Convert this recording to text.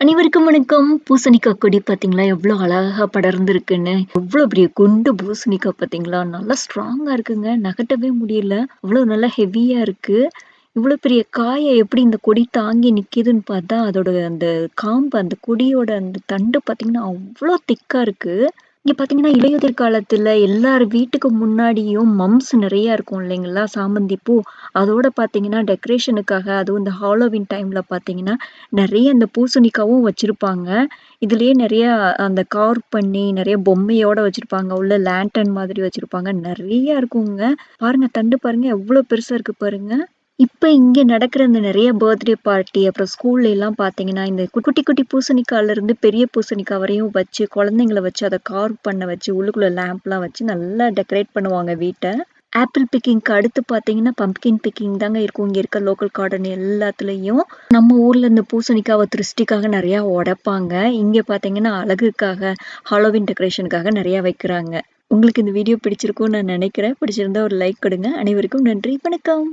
அனைவருக்கும் வணக்கம். பூசணிக்காய் கொடி பார்த்தீங்களா, எவ்வளோ அழகா படர்ந்துருக்குன்னு எவ்வளோ பெரிய குண்டு பூசணிக்காய் பார்த்தீங்களா, நல்லா ஸ்ட்ராங்காக இருக்குங்க. நகட்டவே முடியல. அவ்வளோ நல்லா ஹெவியாக இருக்கு. இவ்வளோ பெரிய காயை எப்படி இந்த கொடி தாங்கி நிற்கிதுன்னு பார்த்தா, அதோட அந்த காம்பு, அந்த கொடியோட அந்த தண்டு பார்த்தீங்கன்னா, அவ்வளோ திக்காக இருக்குது இங்க பார்த்தீங்கன்னா, இலையுதிர் காலத்துல எல்லார் வீட்டுக்கு முன்னாடியும் மம்ஸ் நெறைய இருக்கும் இல்லைங்களா? சாமந்தி பூ. அதோட பார்த்தீங்கன்னா, டெக்கரேஷனுக்காக அதுவும் இந்த ஹாலோவின் டைம்ல பார்த்தீங்கன்னா, நெறைய இந்த பூசணிக்காவும் வச்சிருப்பாங்க. இதுலயே நிறைய அந்த கார்வ் பண்ணி நெறைய பொம்மையோட வச்சிருப்பாங்க. உள்ள லேண்டர்ன் மாதிரி வச்சிருப்பாங்க. நிறைய இருக்குங்க. பாருங்க தண்டு பாருங்க எவ்ளோ பெருசா இருக்கு பாருங்க. இப்போ இங்கே நடக்கிற இந்த நிறைய பர்த்டே பார்ட்டி, அப்புறம் ஸ்கூல்ல எல்லாம் பார்த்தீங்கன்னா, இந்த குட்டி குட்டி பூசணிக்காயிலருந்து பெரிய பூசணிக்காய் வரையும் வச்சு, குழந்தைங்கள வச்சு அத கார்வ் பண்ண வச்சு, உள்ளுக்குள்ள லேம்ப்லாம் வச்சு நல்லா டெக்கரேட் பண்ணுவாங்க வீட்ட. ஆப்பிள் பிக்கிங்க்கு அடுத்து பார்த்தீங்கன்னா, பம்ப்கின் பிக்கிங் தாங்க இருக்கும். இங்கே இருக்க லோக்கல் கார்டன் எல்லாத்துலயும். நம்ம ஊர்ல இந்த பூசணிக்காவ திருஷ்டிக்காக நிறையா உடைப்பாங்க. இங்கே பார்த்தீங்கன்னா, அழகுக்காக, ஹாலோவின் டெக்கரேஷனுக்காக நிறையா வைக்கிறாங்க. உங்களுக்கு இந்த வீடியோ பிடிச்சிருக்கும்னு நான் நினைக்கிறேன் பிடிச்சிருந்தா ஒரு லைக் கொடுங்க. அனைவருக்கும் நன்றி. வணக்கம்.